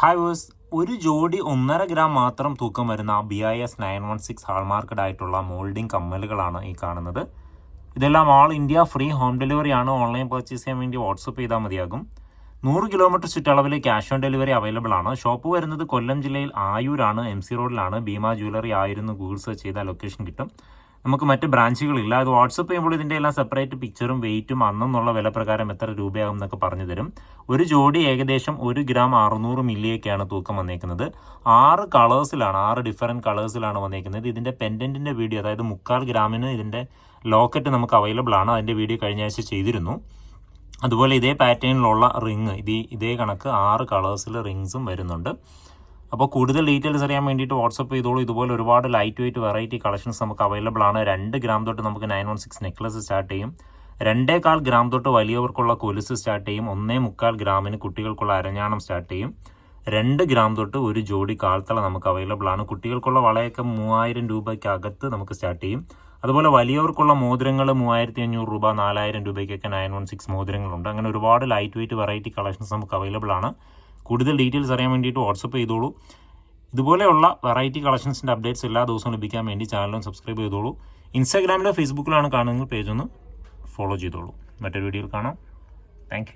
Hi verse ഒരു ജോഡി ഒന്നര ഗ്രാം മാത്രം തൂക്കം വരുന്ന B I S nine one six hallmarked ആയിട്ടുള്ള മോൾഡിംഗ് കമ്മലുകളാണ് ഈ കാണുന്നത്. ഇതെല്ലാം all India free home delivery ആണ്. ഓൺലൈൻ പർച്ചേസ് ചെയ്യാൻ വേണ്ടി വാട്സപ്പ് ചെയ്താൽ മതിയാകും. നൂറ് കിലോമീറ്റർ ചുറ്റളവിൽ ക്യാഷ് ഓൺ ഡെലിവറി അവൈലബിൾ ആണ്. ഷോപ്പ് വരുന്നത് കൊല്ലം ജില്ലയിൽ ആയൂരാണ്. എം സി റോഡിലാണ് ഭീമ ജ്വല്ലറി ആയിരുന്നു ഗൂഗിൾ സെർച്ച് ചെയ്താൽ ലൊക്കേഷൻ കിട്ടും. നമുക്ക് മറ്റ് ബ്രാഞ്ചുകളില്ല അത് വാട്സപ്പ് ചെയ്യുമ്പോൾ ഇതിന്റെ എല്ലാം സെപ്പറേറ്റ് പിക്ചറും വെയിറ്റും അന്നെന്നുള്ള വില പ്രകാരം എത്ര രൂപയാകും എന്നൊക്കെ പറഞ്ഞു തരും. ഒരു ജോഡി ഏകദേശം ഒരു ഗ്രാം അറുന്നൂറ് മില്ലിയൊക്കെയാണ് തൂക്കം വന്നേക്കുന്നത്. ആറ് കളേഴ്സിലാണ് ആറ് ഡിഫറെന്റ് കളേഴ്സിലാണ് വന്നേക്കുന്നത്. ഇതിന്റെ പെൻഡന്റിന്റെ വീഡിയോ അതായത് മുക്കാൽ ഗ്രാമിന് ഇതിന്റെ ലോക്കറ്റ് നമുക്ക് അവൈലബിൾ ആണ്. അതിന്റെ വീഡിയോ കഴിഞ്ഞ ആഴ്ച ചെയ്തിരുന്നു. അതുപോലെ ഇതേ പാറ്റേണിലുള്ള റിങ് ഇത് ഇതേ കണക്ക് ആറ് കളേഴ്സിൽ റിങ്സും വരുന്നുണ്ട്. അപ്പോൾ കൂടുതൽ ഡീറ്റെയിൽസ് അറിയാൻ വേണ്ടിയിട്ട് വാട്സപ്പ് ചെയ്തോളൂ. ഇതുപോലെ ഒരുപാട് ലൈറ്റ് വെയിറ്റ് വെറൈറ്റി കളക്ഷൻസ് നമുക്ക് അവൈലബിൾ ആണ്. രണ്ട് ഗ്രാം തൊട്ട് നമുക്ക് nine one six necklace start ചെയ്യും. രണ്ടേകാൽ ഗ്രാം തൊട്ട് വലിയവർക്കുള്ള കൊലുസ് സ്റ്റാർട്ട് ചെയ്യും. ഒന്നേ മുക്കാൽ ഗ്രാമിന് കുട്ടികൾക്കുള്ള അരഞ്ഞാണം സ്റ്റാർട്ട് ചെയ്യും. രണ്ട് ഗ്രാം തൊട്ട് ഒരു ജോഡി കാൽത്തള നമുക്ക് അവൈലബിൾ ആണ്. കുട്ടികൾക്കുള്ള വളയൊക്കെ മൂവായിരം രൂപയ്ക്ക് അകത്ത് നമുക്ക് സ്റ്റാർട്ട് ചെയ്യും. അതുപോലെ വലിയവർക്കുള്ള മോതിരങ്ങൾ മൂവായിരത്തി അഞ്ഞൂറ് രൂപ നാലായിരം രൂപയ്ക്കൊക്കെ നയൻ വൺ സിക്സ് മോതിരങ്ങളുണ്ട്. അങ്ങനെ ഒരുപാട് ലൈറ്റ് വെയിറ്റ് വെറൈറ്റി കളക്ഷൻസ് നമുക്ക് അവൈലബിൾ ആണ്. കൂടുതൽ ഡീറ്റെയിൽസ് അറിയാൻ വേണ്ടിയിട്ട് വാട്സപ്പ് ചെയ്തോളൂ. ഇതുപോലെയുള്ള വെറൈറ്റി കളക്ഷൻസിന്റെ അപ്ഡേറ്റ്സ് എല്ലാ ദിവസവും ലഭിക്കാൻ വേണ്ടി ചാനലും സബ്സ്ക്രൈബ് ചെയ്തോളൂ. ഇൻസ്റ്റാഗ്രാമിലോ ഫേസ്ബുക്കിലാണ് കാണുന്നത് പേജ് ഒന്ന് ഫോളോ ചെയ്തോളൂ. മറ്റൊരു വീഡിയോയിൽ കാണാം. താങ്ക്